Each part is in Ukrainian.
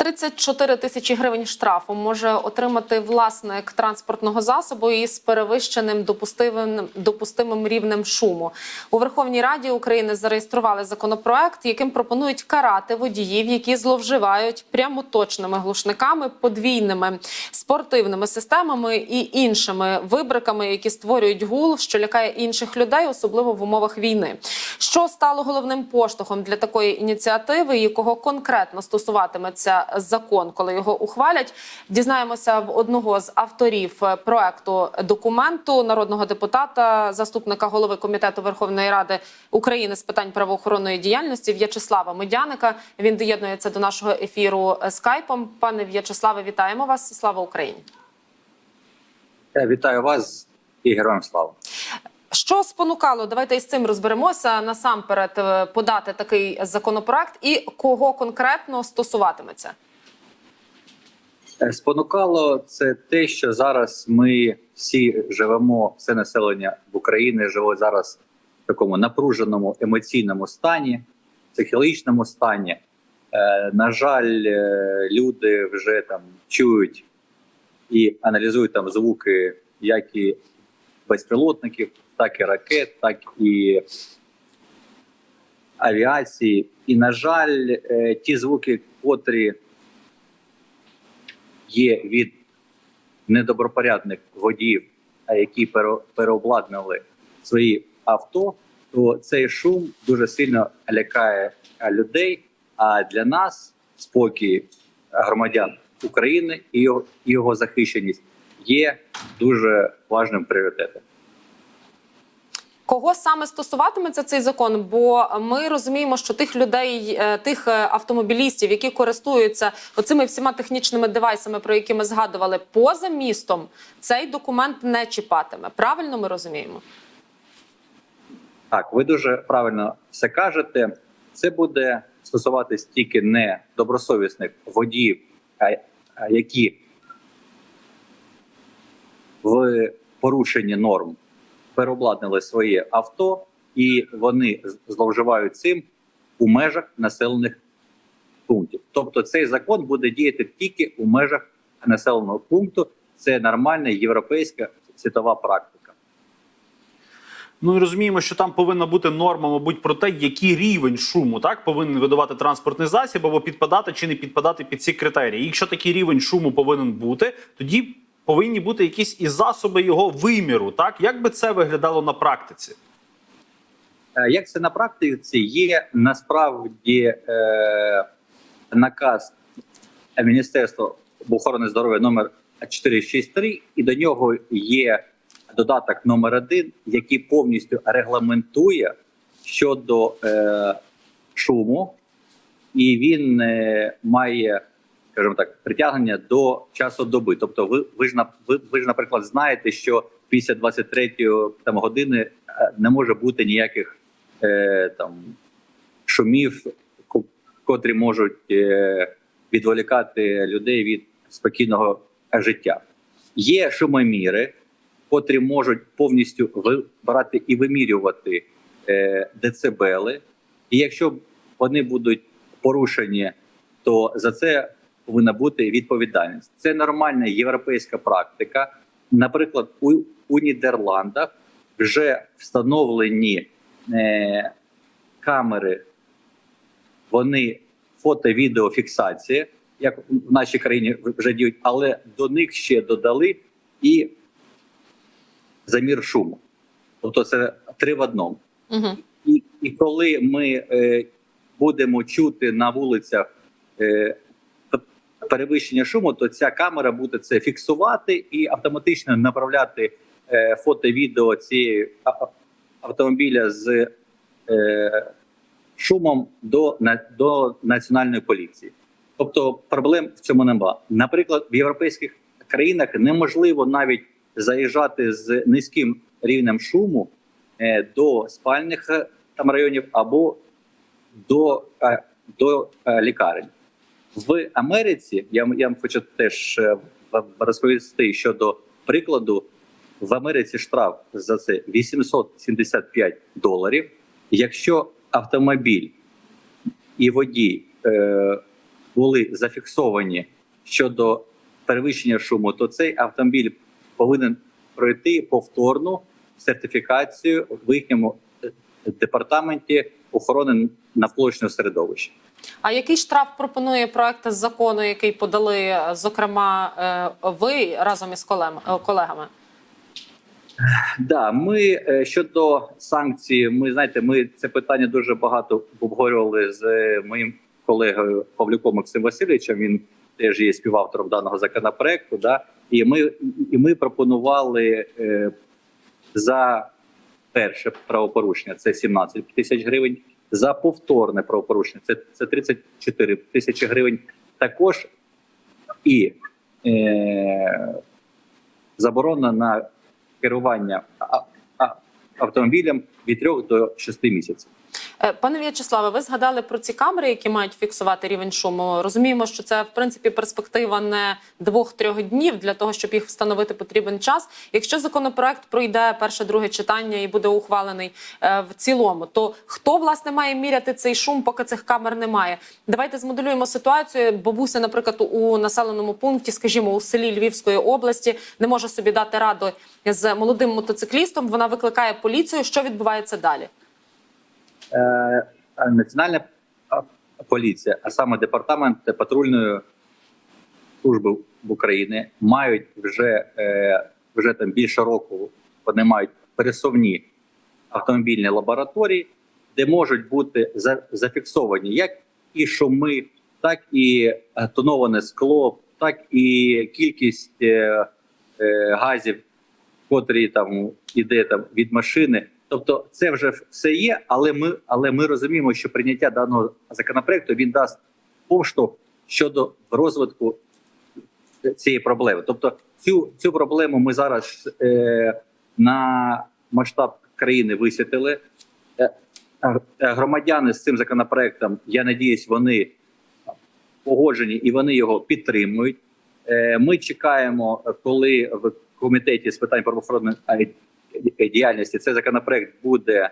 34 тисячі гривень штрафу може отримати власник транспортного засобу із перевищеним допустимим, допустимим рівнем шуму. У Верховній Раді України зареєстрували законопроект, яким пропонують карати водіїв, які зловживають прямоточними глушниками, подвійними спортивними системами і іншими вибриками, які створюють гул, що лякає інших людей, особливо в умовах війни. Що стало головним поштовхом для такої ініціативи, і кого конкретно стосуватиметься закон, коли його ухвалять, дізнаємося в одного з авторів е, проекту документу народного депутата, заступника голови комітету Верховної Ради України з питань правоохоронної діяльності В'ячеслава Медяника. Він доєднується до нашого ефіру е, скайпом. Пане В'ячеславе, вітаємо вас. Слава Україні! Я вітаю вас і героям слава. Що спонукало? Давайте із цим розберемося насамперед е, подати такий законопроект і кого конкретно стосуватиметься. Е, Спонукало це те, що зараз ми всі живемо, все населення в Україні живе зараз в такому напруженому емоційному стані, психологічному стані. Е, на жаль, люди вже там чують і аналізують там звуки, як і безпілотників, так і ракет, так і авіації. І, на жаль, е, ті звуки, котрі є від недобропорядних водіїв, які пере- переобладнали свої авто, то цей шум дуже сильно лякає людей. А для нас спокій громадян України і його захищеність є дуже важним пріоритетом. Кого саме стосуватиметься цей закон? Бо ми розуміємо, що тих людей, е, тих е, автомобілістів, які користуються оцими всіма технічними девайсами, про які ми згадували, поза містом, цей документ не чіпатиме. Правильно ми розуміємо? Так, ви дуже правильно все кажете. Це буде стосуватись тільки не добросовісних водіїв, які в порушенні норм переобладнали своє авто, і вони зловживають цим у межах населених пунктів. Тобто, цей закон буде діяти тільки у межах населеного пункту. Це нормальна європейська світова практика. Ну і розуміємо, що там повинна бути норма, мабуть, про те, який рівень шуму так повинен видавати транспортний засіб, або підпадати чи не підпадати під ці критерії. Якщо такий рівень шуму повинен бути, тоді повинні бути якісь і засоби його виміру. Так як би це виглядало на практиці? Е, Як це на практиці є насправді е, наказ Міністерства охорони здоров'я номер 463, і до нього є додаток номер 1 який повністю регламентує щодо е, шуму, і він е, має, скажімо так, притягнення до часу доби. Тобто, ви, ви ж на ви, ви ж, наприклад, знаєте, що після 23 там години е, не може бути ніяких е, там шумів, котрі можуть е, відволікати людей від спокійного життя. Є шумоміри, котрі можуть повністю вибирати і вимірювати е, децибели. І якщо вони будуть порушені, то за це повинна бути відповідальність. Це нормальна європейська практика. Наприклад, у, у Нідерландах вже встановлені е, камери, вони фото-відеофіксація, як в нашій країні вже діють, але до них ще додали і замір шуму. Тобто це три в одному. Угу. І, і коли ми е, будемо чути на вулицях е, перевищення шуму, то ця камера буде це фіксувати і автоматично направляти е, фото-відео цієї а- а- автомобіля з е, шумом до, на, до національної поліції. Тобто проблем в цьому нема. Наприклад, в європейських країнах неможливо навіть заїжджати з низьким рівнем шуму е, до спальних е, там районів або до, е, до е, лікарень. В Америці я, я вам хочу теж е, розповісти щодо прикладу. В Америці штраф за це 875 доларів. Якщо автомобіль і водій е, були зафіксовані щодо перевищення шуму, то цей автомобіль повинен пройти повторну сертифікацію в їхньому е, департаменті охорони навколишнього середовища. А який штраф пропонує проект закону, який подали, е, зокрема, е, ви разом із е, колегами? Да, ми щодо санкцій, ми знаєте, ми це питання дуже багато обговорювали з моїм колегою Павлюком Максим Васильовичем. Він теж є співавтором даного законопроекту. Да, і ми і ми пропонували е, за перше правопорушення це 17 тисяч гривень. За повторне правопорушення це, це 34 тисячі гривень. Також і е, заборона на керування автомобілем від 3 до 6 місяців. Е, Пане В'ячеславе, ви згадали про ці камери, які мають фіксувати рівень шуму. Розуміємо, що це в принципі перспектива не двох-трьох днів. Для того щоб їх встановити, потрібен час. Якщо законопроект пройде перше, друге читання і буде ухвалений е, в цілому, то хто власне має міряти цей шум, поки цих камер немає? Давайте змоделюємо ситуацію. Бабуся, наприклад, у населеному пункті, скажімо, у селі Львівської області, не може собі дати раду з молодим мотоциклістом. Вона викликає поліцію. Що відбувається далі? Е, Національна поліція, а саме департамент патрульної служби в Україні, мають вже, е, вже там більше року. Вони мають пересувні автомобільні лабораторії, де можуть бути за- зафіксовані як і шуми, так і тоноване скло, так і кількість е, газів, котрі там іде там від машини. Тобто, це вже все є, але ми, але ми розуміємо, що прийняття даного законопроекту він дасть поштовх щодо розвитку цієї проблеми. Тобто, цю цю проблему ми зараз е, на масштаб країни висвітили. Е, е, громадяни з цим законопроектом, я надіюсь, вони погоджені і вони його підтримують. Е, Ми чекаємо, коли в комітеті з питань правоохоронної діяльності цей законопроект буде,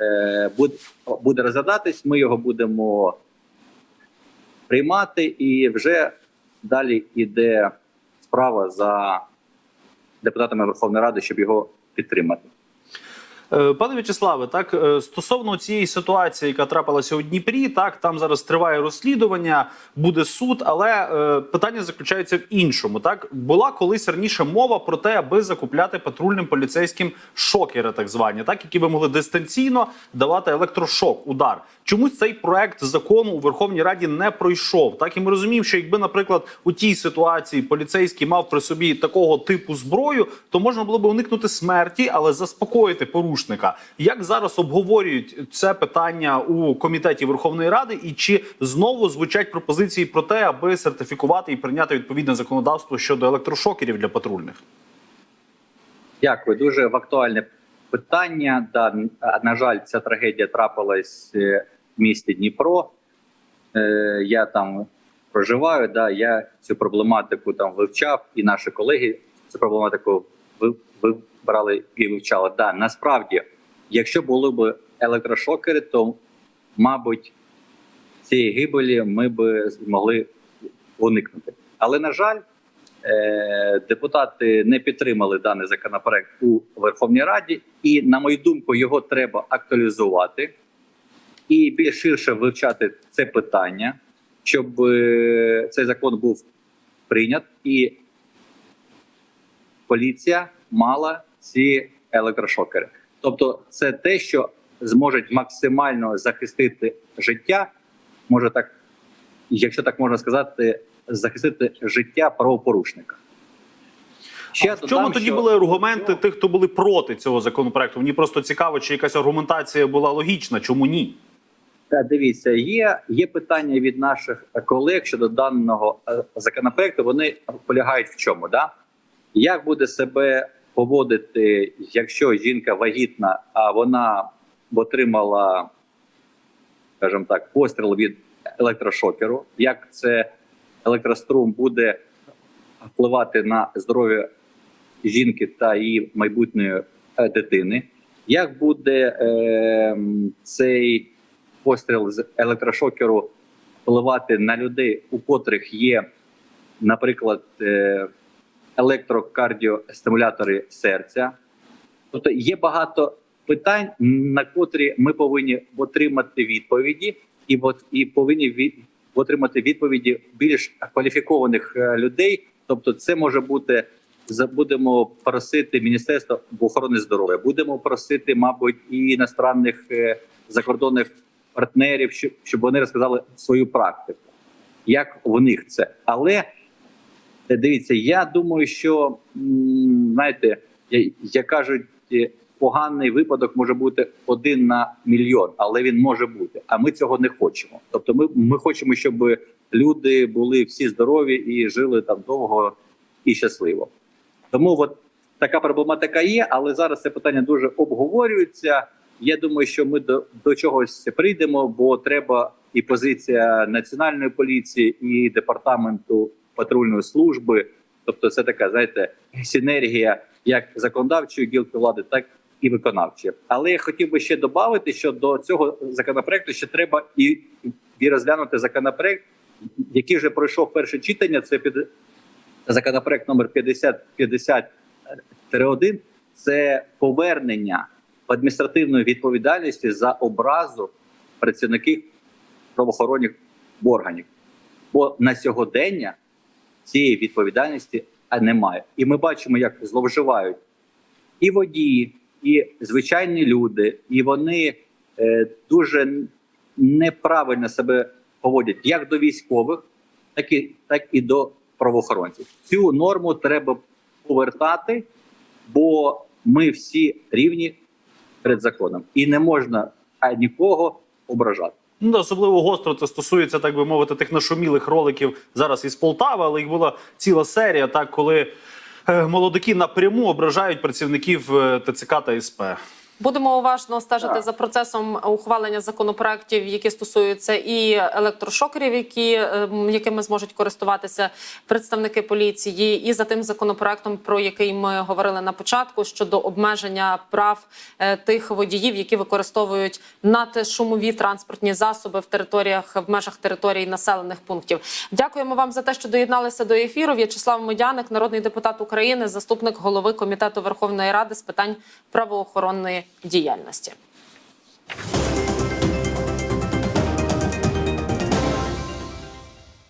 е, буде, буде розглядатись. Ми його будемо приймати, і вже далі йде справа за депутатами Верховної Ради, щоб його підтримати. Е, Пане В'ячеславе, так е, стосовно цієї ситуації, яка трапилася у Дніпрі, так там зараз триває розслідування, буде суд, але е, питання заключається в іншому. Так була колись раніше мова про те, аби закупляти патрульним поліцейським шокери, так звані, так які би могли дистанційно давати електрошок, удар. Чомусь цей проект закону у Верховній Раді не пройшов. Так і ми розуміємо, що якби, наприклад, у тій ситуації поліцейський мав при собі такого типу зброю, то можна було б уникнути смерті, але заспокоїти порушника. Як зараз обговорюють це питання у комітеті Верховної Ради, і чи знову звучать пропозиції про те, аби сертифікувати і прийняти відповідне законодавство щодо електрошокерів для патрульних? Дякую, дуже актуальне питання. Да, на жаль, ця трагедія трапилась е, в місті Дніпро. Е, я там проживаю. Да, я цю проблематику там вивчав, і наші колеги цю проблематику ви- вибрали і вивчали. Да, насправді, якщо були б електрошокери, то мабуть цієї гибелі ми б змогли уникнути. Але на жаль. Е, депутати не підтримали даний законопроект у Верховній Раді, і на мою думку, його треба актуалізувати і більш ширше вивчати це питання, щоб е, цей закон був прийнят, і поліція мала ці електрошокери. Тобто, це те, що зможуть максимально захистити життя, може так, якщо так можна сказати, захистити життя правопорушника. Ще в чому тоді були аргументи тих, хто були проти цього законопроекту? Мені просто цікаво, чи якась аргументація була логічна, чому ні? Та дивіться, є, є питання від наших колег щодо даного е, законопроекту. Вони полягають в чому? Да? Як буде себе поводити, якщо жінка вагітна, а вона отримала, скажімо так, постріл від електрошокеру? Як це електрострум буде впливати на здоров'я жінки та її майбутньої е, дитини? Як буде е, цей постріл з електрошокеру впливати на людей, у котрих є, наприклад, е, електрокардіостимулятори серця. Тобто є багато питань, на котрі ми повинні отримати відповіді, і і повинні від, отримати відповіді більш кваліфікованих е, людей. Тобто, це може бути будемо просити Міністерство охорони здоров'я, будемо просити, мабуть, і іностранних е, закордонних партнерів, щоб, вони розказали свою практику, як в них це. Але Дивіться, я думаю, що знаєте, як кажуть, е, поганий випадок може бути один на мільйон, але він може бути. А ми цього не хочемо. Тобто, ми, ми хочемо, щоб люди були всі здорові і жили там довго і щасливо. Тому от така проблематика є, але зараз це питання дуже обговорюється. Я думаю, що ми до, до чогось прийдемо, бо треба і позиція національної поліції, і департаменту патрульної служби. Тобто, це така, знаєте, синергія як законодавчої гілки влади, так і виконавчої. Але я хотів би ще додати, що до цього законопроекту ще треба і, і розглянути законопроект, який вже пройшов перше читання. Це під законопроект номер 5050-1 – це повернення в адміністративної відповідальності за образу працівників правоохоронних органів. Бо на сьогодення цієї відповідальності немає. І ми бачимо, як зловживають і водії, і звичайні люди, і вони е, дуже неправильно себе поводять як до військових, так і, так і до правоохоронців. Цю норму треба повертати, бо ми всі рівні перед законом, і не можна нікого ображати. Ну, особливо гостро це стосується, так би мовити, тих нашумілих роликів зараз із Полтави, але їх була ціла серія, так коли е, молодики напряму ображають працівників е, ТЦК та СП. Будемо уважно стежити за процесом ухвалення законопроєктів, які стосуються і електрошокерів, які ем, якими зможуть користуватися представники поліції, і за тим законопроектом, про який ми говорили на початку, щодо обмеження прав е, тих водіїв, які використовують надшумові транспортні засоби в територіях в межах територій населених пунктів. Дякуємо вам за те, що доєдналися до ефіру. В'ячеслав Медяник, народний депутат України, заступник голови комітету Верховної Ради з питань правоохоронної діяльності.